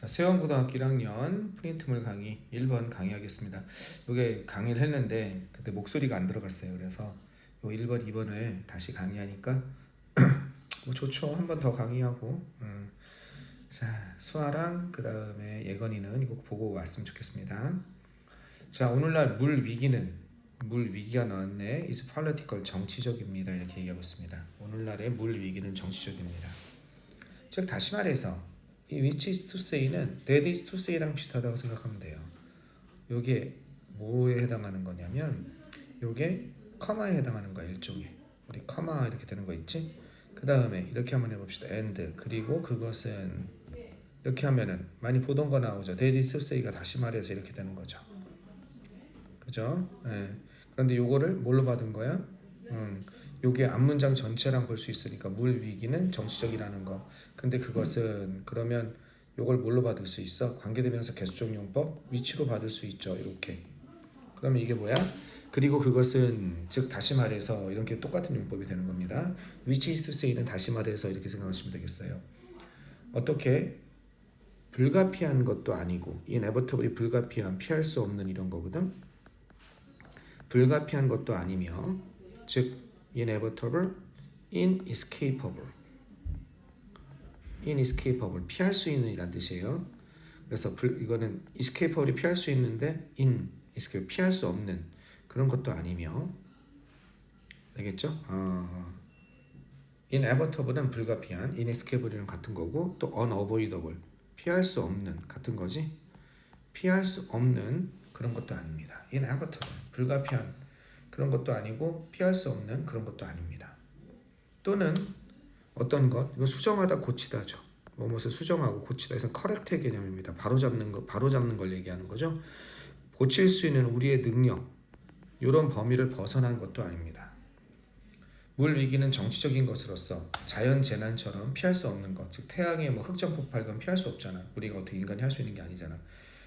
자, 세원고등학교 1학년 프린트물 강의 1번 강의하겠습니다. 이게 강의를 했는데 그때 목소리가 안 들어갔어요. 그래서 요 1번, 2번을 다시 강의하니까 뭐 좋죠. 한 번 더 강의하고 음. 자, 수아랑 그 다음에 예건이는 이거 보고 왔으면 좋겠습니다. 자, 오늘날 물 위기는 물 위기가 나왔네. is political 정치적입니다. 이렇게 얘기하고 있습니다. 오늘날의 물 위기는 정치적입니다. 즉 다시 말해서 이 which is to say는 that is to say랑 비슷하다고 생각하면 돼요. 요게 뭐에 해당하는 거냐면 요게 커마에 해당하는 거야 일종의 우리 커마 이렇게 되는 거 있지? 그 다음에 이렇게 한번 해봅시다 and 그리고 그것은 이렇게 하면은 많이 보던 거 나오죠. that is to say가 다시 말해서 이렇게 되는 거죠. 그죠? 예. 그런데 요거를 뭘로 받은 거야? 음, 요게 앞문장 전체랑 볼 수 있으니까 물 위기는 정치적이라는 거. 근데 그것은 그러면 요걸 뭘로 받을 수 있어? 관계대명사 계속적용법 위치로 받을 수 있죠. 이렇게. 그러면 이게 뭐야? 그리고 그것은 즉 다시 말해서 이런 게 똑같은 용법이 되는 겁니다. which is to say는 다시 말해서 이렇게 생각하시면 되겠어요. 어떻게 불가피한 것도 아니고 inevitably 불가피한 피할 수 없는 이런 거거든. 불가피한 것도 아니며 즉 inevitable, inescapable, inescapable 피할 수 있는 이란 뜻이에요. 그래서 불, 이거는 escapable이 피할 수 있는데 in escape 피할 수 없는 그런 것도 아니며 알겠죠? 어, inevitable은 불가피한, inescapable이랑 같은 거고 또 unavoidable 피할 수 없는 같은 거지. 피할 수 없는 그런 것도 아닙니다. inevitable 불가피한 그런 것도 아니고 피할 수 없는 그런 것도 아닙니다. 또는 어떤 것 이거 수정하다 고치다죠. 뭐뭇을 수정하고 고치다 해서 커렉트의 개념입니다. 바로 잡는 거 바로 잡는 걸 얘기하는 거죠. 고칠 수 있는 우리의 능력 이런 범위를 벗어난 것도 아닙니다. 물 위기는 정치적인 것으로서 자연 재난처럼 피할 수 없는 것, 즉 태양의 뭐 흑점 폭발건 피할 수 없잖아. 우리가 어떻게 인간이 할 수 있는 게 아니잖아.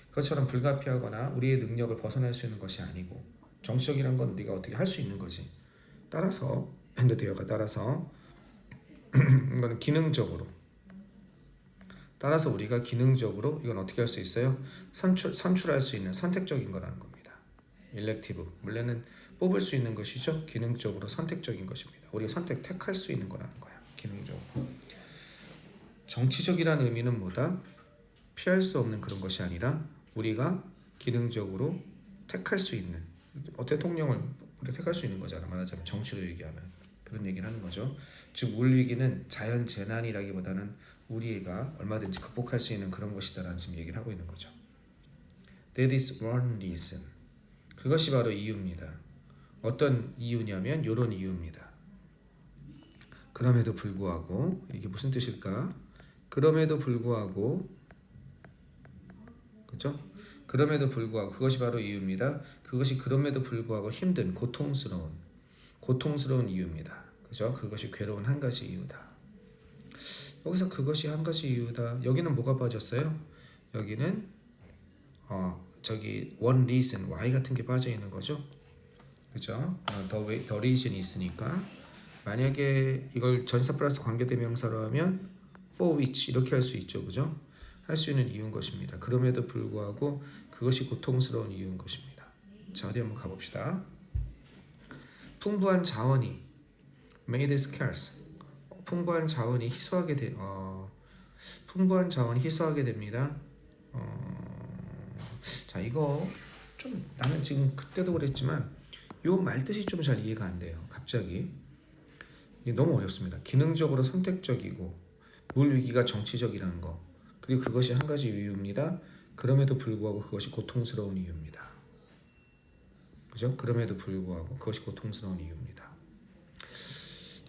그것처럼 불가피하거나 우리의 능력을 벗어날 수 있는 것이 아니고 정치적이란 건 우리가 어떻게 할 수 있는 거지. 따라서 핸드데어가 따라서 이거는 기능적으로 따라서 우리가 기능적으로 이건 어떻게 할 수 있어요? 선출 선출할 수 있는 선택적인 거라는 겁니다. 일렉티브 원래는 뽑을 수 있는 것이죠. 기능적으로 선택적인 것입니다. 우리가 선택 택할 수 있는 거라는 거야. 기능적으로. 정치적이라는 의미는 뭐다? 피할 수 없는 그런 것이 아니라 우리가 기능적으로 택할 수 있는 어, 대통령을 우리가 택할 수 있는 거잖아. 말하자면 정치로 얘기하면 그런 얘기를 하는 거죠. 즉 물 위기는 자연 재난이라기보다는 우리가 얼마든지 극복할 수 있는 그런 것이다라는 지금 얘기를 하고 있는 거죠. That is one reason. 그것이 바로 이유입니다. 어떤 이유냐면 이런 이유입니다. 그럼에도 불구하고 이게 무슨 뜻일까? 그럼에도 불구하고 그죠? 그럼에도 불구하고 그것이 바로 이유입니다. 그것이 그럼에도 불구하고 힘든 고통스러운 고통스러운 이유입니다. 그죠? 그것이 괴로운 한 가지 이유다. 여기서 그것이 한 가지 이유다. 여기는 뭐가 빠졌어요? 여기는 어 저기 one reason y 같은 게 빠져 있는 거죠. 그죠? 어, the, way, the reason이 있으니까 만약에 이걸 전사 플러스 관계 대명사로 하면 for which 이렇게 할 수 있죠. 그죠? 할 수 있는 이유인 것입니다. 그럼에도 불구하고 그것이 고통스러운 이유인 것입니다. 자, 어디 한번 가봅시다. 풍부한 자원이 made scarce. 풍부한 자원이 희소하게 돼. 어, 풍부한 자원이 희소하게 됩니다. 어, 자, 이거 좀 나는 지금 그때도 그랬지만 요 말뜻이 좀 잘 이해가 안 돼요. 갑자기 너무 어렵습니다. 기능적으로 선택적이고 물 위기가 정치적이라는 거 그리고 그것이 한 가지 이유입니다. 그럼에도 불구하고 그것이 고통스러운 이유입니다. 그죠? 그럼에도 불구하고 그것이 고통스러운 이유입니다.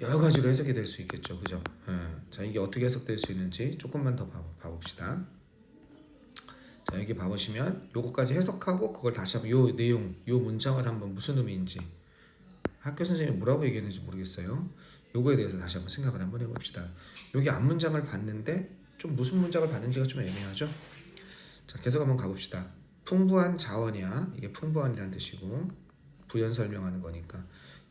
여러 가지로 해석이 될 수 있겠죠. 그죠? 예. 자, 이게 어떻게 해석될 수 있는지 조금만 더 봐, 봐봅시다. 자, 여기 봐보시면 요거까지 해석하고 그걸 다시 한번 요 내용, 요 문장을 한번 무슨 의미인지 학교 선생님이 뭐라고 얘기했는지 모르겠어요. 요거에 대해서 다시 한번 생각을 한번 해봅시다. 여기 앞 문장을 봤는데 좀 무슨 문장을 봤는지가 좀 애매하죠. 자, 계속 한번 가봅시다. 풍부한 자원이야. 이게 풍부한이라는 뜻이고 부연 설명하는 거니까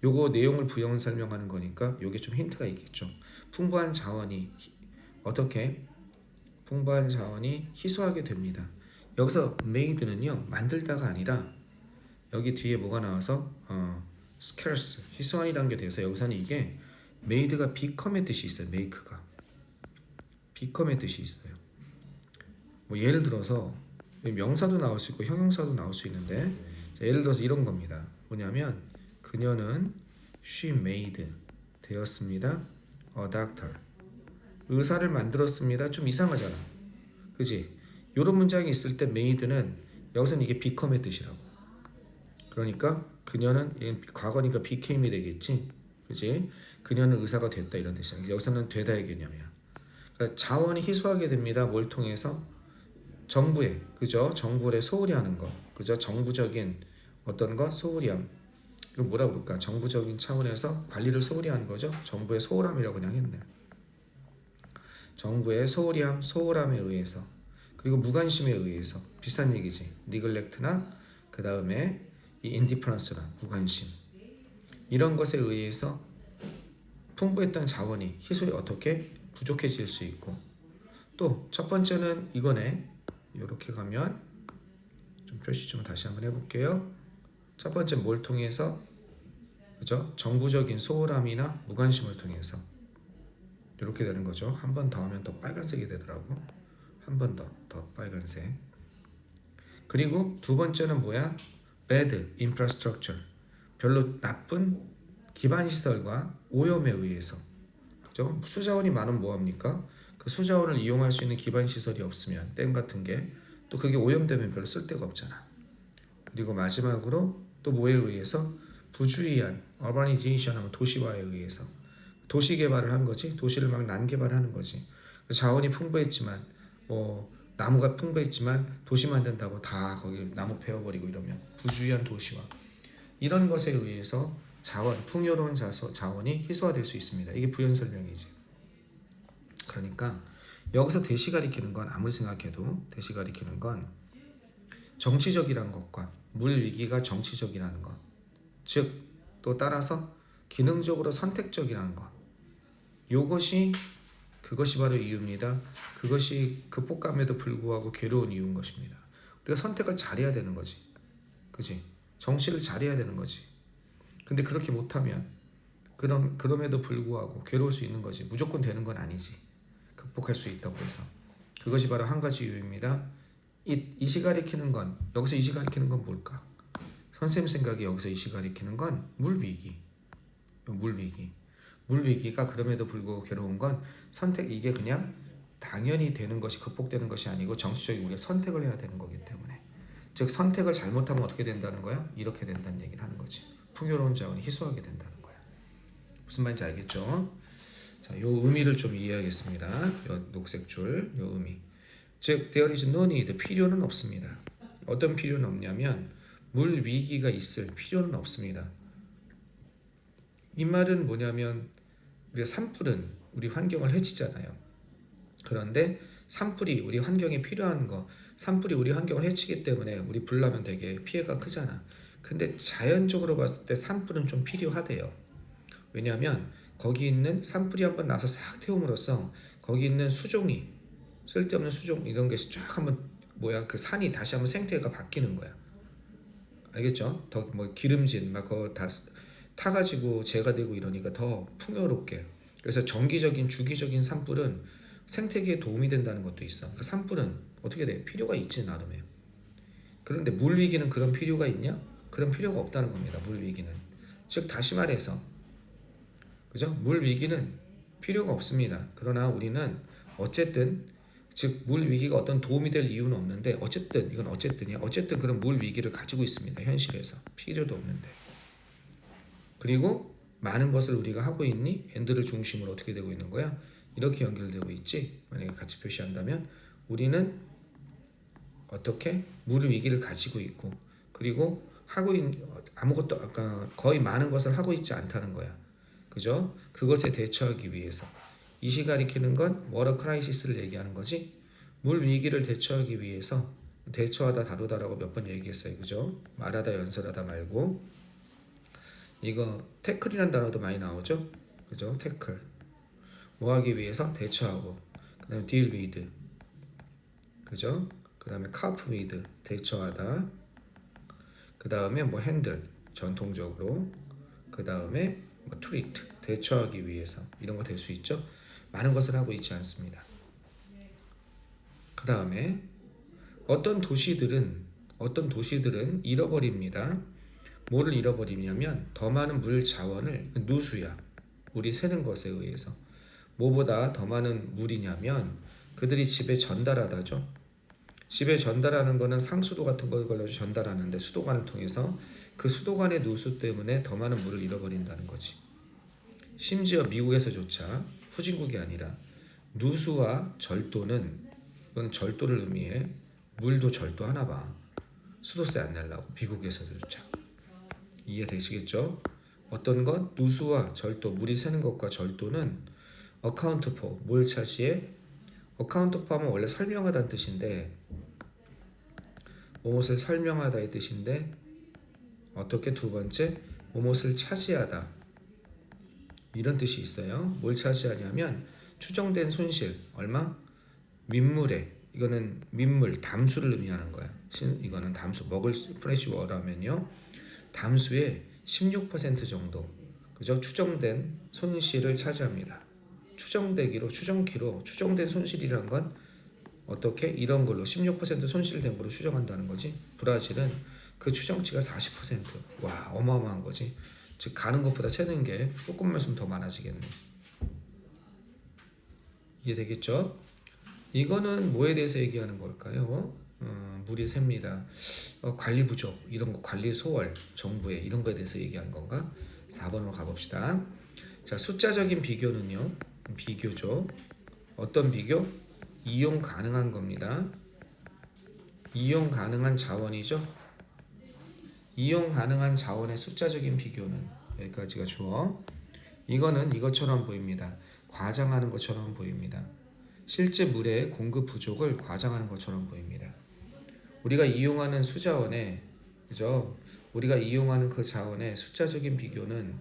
요거 내용을 부연 설명하는 거니까 요게 좀 힌트가 있겠죠. 풍부한 자원이 어떻게 풍부한 자원이 희소하게 됩니다. 여기서 made는요 만들다가 아니라 여기 뒤에 뭐가 나와서 어, scarce 희소한이라는 게 돼서 여기서는 이게 made가 become의 뜻이 있어요. make가 become의 뜻이 있어요. 뭐 예를 들어서 명사도 나올 수 있고 형용사도 나올 수 있는데 자, 예를 들어서 이런 겁니다. 뭐냐면 그녀는 she made 되었습니다. a doctor 의사를 만들었습니다. 좀 이상하잖아. 그지? 이런 문장이 있을 때 made는 여기서는 이게 become의 뜻이라고. 그러니까 그녀는 과거니까 became이 되겠지. 그지? 그녀는 의사가 됐다 이런 뜻이야. 여기서는 되다의 개념이야. 그러니까 자원이 희소하게 됩니다. 뭘 통해서? 정부에 그죠? 정부에 소홀히 하는 거. 그죠? 정부적인 어떤 거 소홀히 함. 이거 뭐라 그럴까? 정부적인 차원에서 관리를 소홀히 하는 거죠. 정부의 소홀함이라고 그냥 했네. 정부의 소홀함, 소홀함에 의해서 그리고 무관심에 의해서 비슷한 얘기지. 니글렉트나 그 다음에 이 인디프런스나 무관심 이런 것에 의해서 풍부했던 자원이 희소에 어떻게 부족해질 수 있고 또 첫 번째는 이거네. 이렇게 가면 좀 표시 좀 다시 한번 해볼게요. 첫 번째 뭘 통해서 그죠? 정부적인 소홀함이나 무관심을 통해서 이렇게 되는 거죠. 한 번 더 하면 더 빨간색이 되더라고. 한 번 더 더 빨간색. 그리고 두 번째는 뭐야? bad infrastructure. 별로 나쁜 기반 시설과 오염에 의해서. 그죠? 수자원이 많으면 뭐 합니까? 그 수자원을 이용할 수 있는 기반 시설이 없으면 댐 같은 게 또 그게 오염되면 별로 쓸데가 없잖아. 그리고 마지막으로 또 뭐에 의해서 부주의한 urbanization 하면 도시화에 의해서 도시 개발을 한 거지 도시를 막 난개발하는 거지 자원이 풍부했지만 뭐 나무가 풍부했지만 도시 만든다고 다 거기 나무 베어버리고 이러면 부주의한 도시화 이런 것에 의해서 자원 풍요로운 자서, 자원이 희소화될 수 있습니다 이게 부연 설명이지 그러니까 여기서 대시 가리키는 건 아무리 생각해도 대시 가리키는 건 정치적이라는 것과 물 위기가 정치적이라는 것, 즉 또 따라서 기능적으로 선택적이라는 것. 요것이 그것이 바로 이유입니다. 그것이 극복감에도 불구하고 괴로운 이유인 것입니다. 우리가 선택을 잘해야 되는 거지. 그지? 정치를 잘해야 되는 거지. 근데 그렇게 못하면 그럼 그럼에도 불구하고 괴로울 수 있는 거지. 무조건 되는 건 아니지. 극복할 수 있다고 해서 그것이 바로 한 가지 이유입니다. 이 이시 가리키는 건 여기서 이시 가리키는 건 뭘까? 선생님 생각에 여기서 이시 가리키는 건 물 위기. 물 위기. 물 위기가 그럼에도 불구하고 괴로운 건 선택 이게 그냥 당연히 되는 것이 극복되는 것이 아니고 정치적인 우리가 선택을 해야 되는 거기 때문에 즉 선택을 잘못하면 어떻게 된다는 거야? 이렇게 된다는 얘기를 하는 거지. 풍요로운 자원이 희소하게 된다는 거야. 무슨 말인지 알겠죠? 자, 요 의미를 좀 이해하겠습니다. 요 녹색 줄, 요 의미. 즉, there is no need, 필요는 없습니다. 어떤 필요는 없냐면 물 위기가 있을 필요는 없습니다. 이 말은 뭐냐면 우리가 산불은 우리 환경을 해치잖아요. 그런데 산불이 우리 환경에 필요한 거, 산불이 우리 환경을 해치기 때문에 우리 불나면 되게 피해가 크잖아. 근데 자연적으로 봤을 때 산불은 좀 필요하대요. 왜냐하면 거기 있는 산불이 한번 나서 싹 태움으로써 거기 있는 수종이 쓸데없는 수종 이런 게 쫙 한번 뭐야 그 산이 다시 한번 생태가 바뀌는 거야. 알겠죠? 더 뭐 기름진 막 그거 다 타가지고 재가 되고 이러니까 더 풍요롭게. 그래서 정기적인 주기적인 산불은 생태계에 도움이 된다는 것도 있어. 그 산불은 어떻게 돼? 필요가 있지 나름에. 그런데 물 위기는 그런 필요가 있냐? 그런 필요가 없다는 겁니다. 물 위기는. 즉 다시 말해서 그죠? 물 위기는 필요가 없습니다. 그러나 우리는 어쨌든 즉 물 위기가 어떤 도움이 될 이유는 없는데 어쨌든 이건 어쨌든이야. 어쨌든 그런 물 위기를 가지고 있습니다. 현실에서 필요도 없는데. 그리고 많은 것을 우리가 하고 있니? 엔드를 중심으로 어떻게 되고 있는 거야? 이렇게 연결되고 있지. 만약에 같이 표시한다면 우리는 어떻게 물 위기를 가지고 있고 그리고 하고 있는 아무것도 아까 거의 많은 것을 하고 있지 않다는 거야. 그죠? 그것에 대처하기 위해서 이시 가리키는 건 워터 크라이시스를 얘기하는 거지. 물 위기를 대처하기 위해서 대처하다 다루다라고 몇 번 얘기했어요. 그죠? 말하다 연설하다 말고 이거 태클이라는 단어도 많이 나오죠. 그죠? 태클. 뭐 하기 위해서 대처하고 그다음에 deal with 그죠? 그 다음에 카프 위드 대처하다. 그 다음에 뭐 핸들 전통적으로. 그 다음에 뭐 트리트 대처하기 위해서 이런 거 될 수 있죠. 많은 것을 하고 있지 않습니다. 그 다음에 어떤 도시들은 어떤 도시들은 잃어버립니다. 뭐를 잃어버리냐면 더 많은 물 자원을 누수야 물이 새는 것에 의해서 뭐보다 더 많은 물이냐면 그들이 집에 전달하다죠. 집에 전달하는 거는 상수도 같은 걸 걸려 전달하는데 수도관을 통해서 그 수도관의 누수 때문에 더 많은 물을 잃어버린다는 거지. 심지어 미국에서조차 후진국이 아니라 누수와 절도는 이건 절도를 의미해 물도 절도하나 봐. 수도세 안 내려고 미국에서조차 이해되시겠죠? 어떤 것 누수와 절도 물이 새는 것과 절도는 어카운트 포, 뭘 차지해? 어카운트 포 하면 원래 설명하다는 뜻인데 무엇을 설명하다의 뜻인데 어떻게 두 번째 무엇을 차지하다 이런 뜻이 있어요. 뭘 차지하냐면 추정된 손실 얼마? 민물에 이거는 민물 담수를 의미하는 거야. 신, 이거는 담수 먹을 프레시 워라면요. 담수의 16% 정도 그죠? 추정된 손실을 차지합니다. 추정되기로 추정키로 추정된 손실이란 건 어떻게 이런 걸로 16% 손실된 걸로 추정한다는 거지. 브라질은 그 추정치가 40%. 와 어마어마한 거지. 즉 가는 것보다 새는 게 조금만 있으면 더 많아지겠네. 이해되겠죠? 이거는 뭐에 대해서 얘기하는 걸까요? 어, 물이 셉니다. 어, 관리 부족 이런 거 관리 소홀 정부의 이런 거에 대해서 얘기한 건가? 4번으로 가봅시다. 자 숫자적인 비교는요. 비교죠. 어떤 비교? 이용 가능한 겁니다. 이용 가능한 자원이죠. 이용 가능한 자원의 숫자적인 비교는 여기까지가 주어. 이거는 이것처럼 보입니다. 과장하는 것처럼 보입니다. 실제 물의 공급 부족을 과장하는 것처럼 보입니다. 우리가 이용하는 수자원의 그죠? 우리가 이용하는 그 자원의 숫자적인 비교는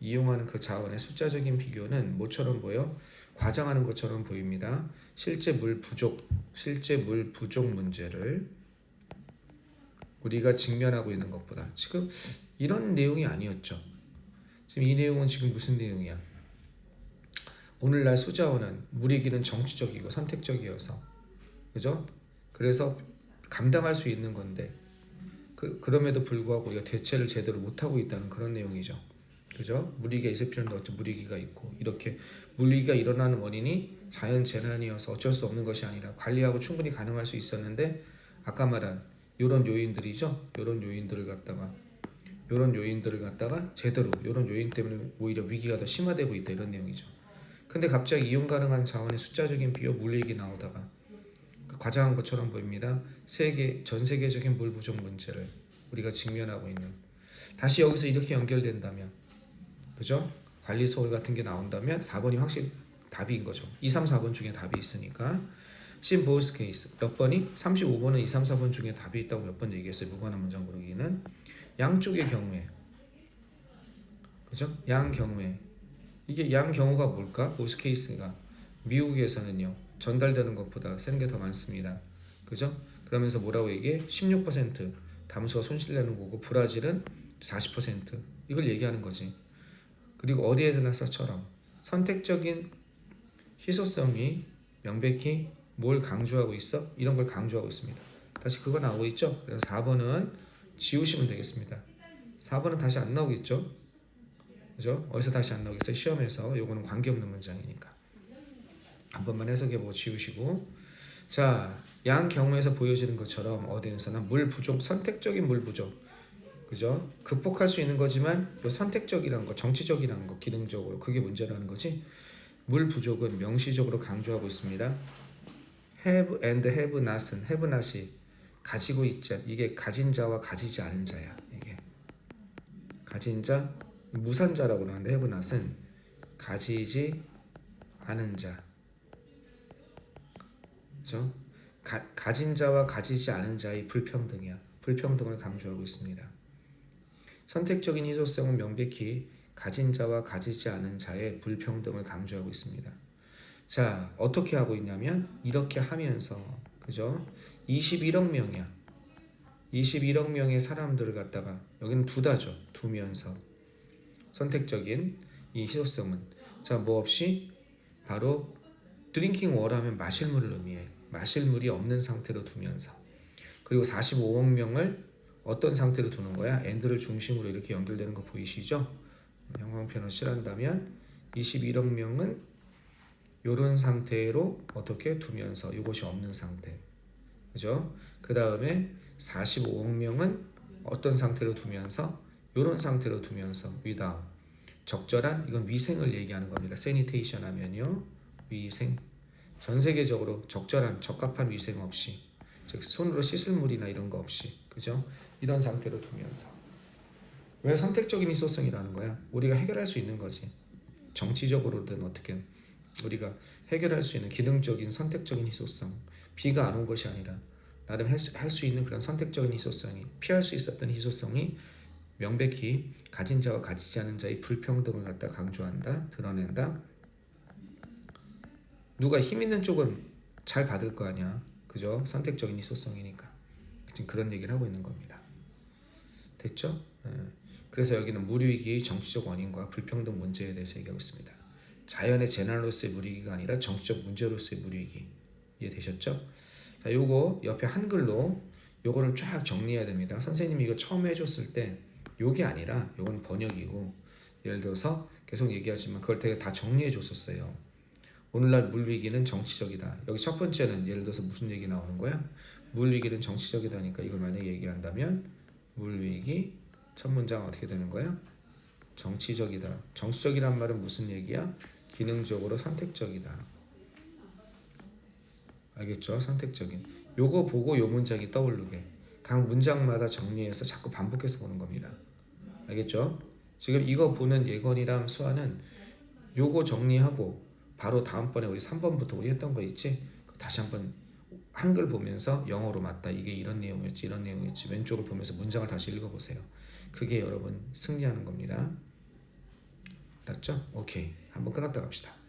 이용하는 그 자원의 숫자적인 비교는 뭐처럼 보여? 과장하는 것처럼 보입니다. 실제 물 부족, 실제 물 부족 문제를 우리가 직면하고 있는 것보다 지금 이런 내용이 아니었죠. 지금 이 내용은 지금 무슨 내용이야? 오늘날 수자원은 물이기는 정치적이고 선택적이어서 그죠? 그래서 감당할 수 있는 건데 그, 그럼에도 불구하고 우리가 대체를 제대로 못하고 있다는 그런 내용이죠. 그죠? 물위기가 있을 필요는 어째 물위기가 있고 이렇게 물위기가 일어나는 원인이 자연 재난이어서 어쩔 수 없는 것이 아니라 관리하고 충분히 가능할 수 있었는데 아까 말한 이런 요인들이죠. 이런 요인들을 갖다가 이런 요인들을 갖다가 제대로 이런 요인 때문에 오히려 위기가 더 심화되고 있다 이런 내용이죠. 근데 갑자기 이용 가능한 자원의 숫자적인 비교 물 얘기 나오다가 그 과장한 것처럼 보입니다. 세계 전 세계적인 물 부족 문제를 우리가 직면하고 있는 다시 여기서 이렇게 연결된다면 그죠? 관리 소홀 같은 게 나온다면 4번이 확실히 답인 거죠. 2, 3, 4번 중에 답이 있으니까 심보스 케이스 몇 번이 35번은 2, 3, 4번 중에 답이 있다고 몇 번 얘기했어요. 무관한 문장 부르기는 양쪽의 경우에 그죠? 양 경우에 이게 양 경우가 뭘까? 보스 케이스가 미국에서는요 전달되는 것보다 새는 게 더 많습니다. 그죠? 그러면서 뭐라고 얘기해? 16% 담수가 손실되는 거고 브라질은 40% 이걸 얘기하는 거지. 그리고 어디에서나 서처럼 선택적인 희소성이 명백히 뭘 강조하고 있어? 이런 걸 강조하고 있습니다. 다시 그거 나오고 있죠? 그래서 4번은 지우시면 되겠습니다. 4번은 다시 안 나오겠죠? 그죠? 어디서 다시 안 나오겠어요? 시험에서 요거는 관계없는 문장이니까. 한 번만 해석해보고 지우시고 자, 양 경우에서 보여지는 것처럼 어디에서나 물 부족, 선택적인 물 부족 그죠? 극복할 수 있는 거지만 요 선택적이라는 거, 정치적이라는 거, 기능적으로 그게 문제라는 거지. 물 부족은 명시적으로 강조하고 있습니다. have and have not은 have not이 가지고 있지 이게 가진 자와 가지지 않은 자야. 이게 가진 자 무산자라고 그러는데 have not은 가지지 않은 자. 그죠? 가, 가진 자와 가지지 않은 자의 불평등이야. 불평등을 강조하고 있습니다. 선택적인 희소성은 명백히 가진 자와 가지지 않은 자의 불평등을 강조하고 있습니다. 자, 어떻게 하고 있냐면 이렇게 하면서 그죠? 21억 명이야. 21억 명의 사람들을 갖다가 여기는 두다죠. 두면서 선택적인 이 희소성은 자 뭐 없이 바로 드링킹 워터 하면 마실 물을 의미해. 마실 물이 없는 상태로 두면서 그리고 45억 명을 어떤 상태로 두는 거야? 엔드를 중심으로 이렇게 연결되는 거 보이시죠? 형광펜을 칠한다면 21억 명은 이런 상태로 어떻게 두면서 이것이 없는 상태. 그죠? 그 다음에 45억 명은 어떤 상태로 두면서 이런 상태로 두면서 without 적절한 이건 위생을 얘기하는 겁니다. sanitation 하면요 위생 전 세계적으로 적절한 적합한 위생 없이 즉 손으로 씻을 물이나 이런 거 없이 그죠? 이런 상태로 두면서. 왜 선택적인 희소성이라는 거야? 우리가 해결할 수 있는 거지. 정치적으로든 어떻게 우리가 해결할 수 있는 기능적인 선택적인 희소성. 비가 안 온 것이 아니라 나름 할수 있는 그런 선택적인 희소성이 피할 수 있었던 희소성이 명백히 가진 자와 가지지 않은 자의 불평등을 갖다 강조한다 드러낸다. 누가 힘 있는 쪽은 잘 받을 거 아니야. 그죠? 선택적인 희소성이니까. 지금 그런 얘기를 하고 있는 겁니다 됐죠 예. 그래서 여기는 무리위기의 정치적 원인과 불평등 문제에 대해서 얘기하고 있습니다 자연의 재난으로서의 무리위기가 아니라 정치적 문제로서의 무리위기 이해되셨죠? 자, 요거 옆에 한글로 요거를 쫙 정리해야 됩니다. 선생님이 이거 처음 해줬을 때 요게 아니라 요건 번역이고 예를 들어서 계속 얘기하지만 그걸 되게 다 정리해 줬었어요. 오늘날 물위기는 정치적이다. 여기 첫 번째는 예를 들어서 무슨 얘기 나오는 거야? 물위기는 정치적이다니까 이걸 만약에 얘기한다면 물위기 첫 문장 어떻게 되는 거야? 정치적이다. 정치적이란 말은 무슨 얘기야? 기능적으로 선택적이다. 알겠죠? 선택적인. 요거 보고 요 문장이 떠오르게. 각 문장마다 정리해서 자꾸 반복해서 보는 겁니다. 알겠죠? 지금 이거 보는 예건이랑 수아는 요거 정리하고 바로 다음번에 우리 3번부터 우리 했던 거 있지? 다시 한번 한글 보면서 영어로 맞다. 이게 이런 내용이었지. 이런 내용이었지. 왼쪽을 보면서 문장을 다시 읽어보세요. 그게 여러분 승리하는 겁니다. 맞죠? 오케이. 한번 끊었다 갑시다.